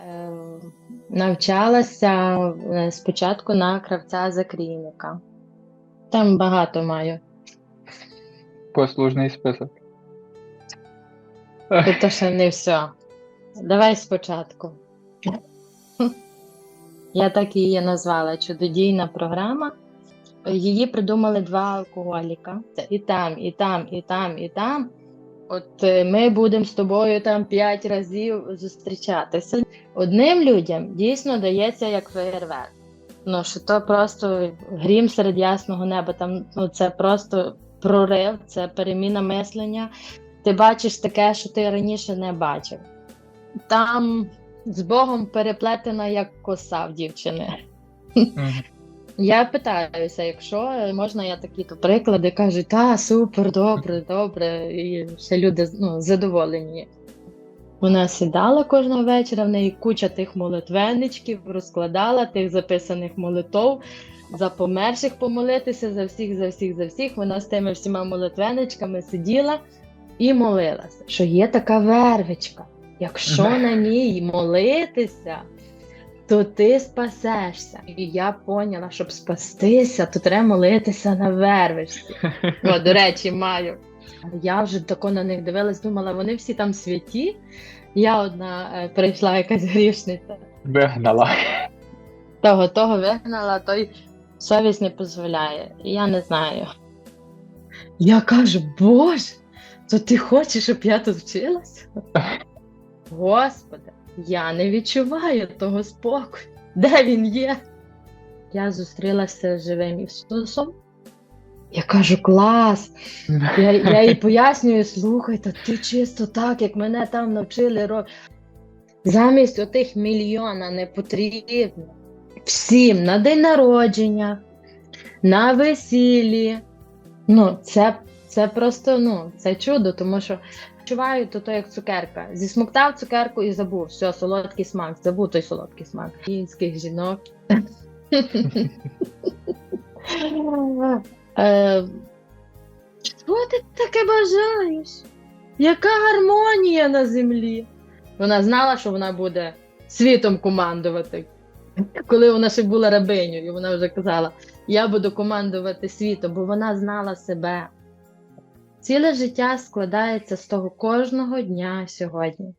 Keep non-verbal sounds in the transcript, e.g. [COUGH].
Е, навчалася е, спочатку на кравця закрійника. Там багато маю. Послужний список. Тобто ще не все. Давай спочатку. Я так її назвала чудодійна програма. Її придумали два алкоголіка. І там, і там, і там, і там. От е, ми будемо з тобою там п'ять разів зустрічатися. Одним людям дійсно дається як феєрверк. Ну, що то просто грім серед ясного неба. Там ну, це просто прорив, це переміна мислення. Ти бачиш таке, що ти раніше не бачив. Там з Богом переплетена як коса в дівчини. Мгм. Я питаюся, якщо можна, я такі то приклади кажу, та супер, добре, добре, і ще люди ну, задоволені. Вона сідала кожного вечора, в неї куча тих молитвенничків, розкладала тих записаних молитов, за померших помолитися, за всіх, за всіх, за всіх. Вона з тими всіма молитвеничками сиділа і молилася, що є така вервичка. Якщо на ній молитися, то ти спасешся. І я поняла, щоб спастися, то треба молитися на вервичці. О, до [LAUGHS] речі, маю. Я вже тако на них дивилась, думала, вони всі там святі. Я одна е, прийшла якась грішниця. Вигнала. Того того вигнала, той совість не дозволяє. Я не знаю. Я кажу, Боже, то ти хочеш, щоб я тут вчилася? [LAUGHS] Господи, я не відчуваю того спокою. Де він є? Я зустрілася з живим Ісусом. Я кажу, клас. Я, я їй пояснюю, слухай, ти чисто так, як мене там навчили робити. Замість отих мільйона не потрібно всім на день народження, на весіллі. Ну, це, це просто ну, це чудо, тому що відчуваю то, то як цукерка. Зісмоктав цукерку і забув. Все, солодкий смак, забув той солодкий смак. Українських жінок. [LAUGHS] Е, Що ти таке бажаєш? Яка гармонія на землі? Вона знала, що вона буде світом командувати. Коли вона ще була рабинею, вона вже казала: Я буду командувати світом, бо вона знала себе. Ціле життя складається з того кожного дня сьогодні.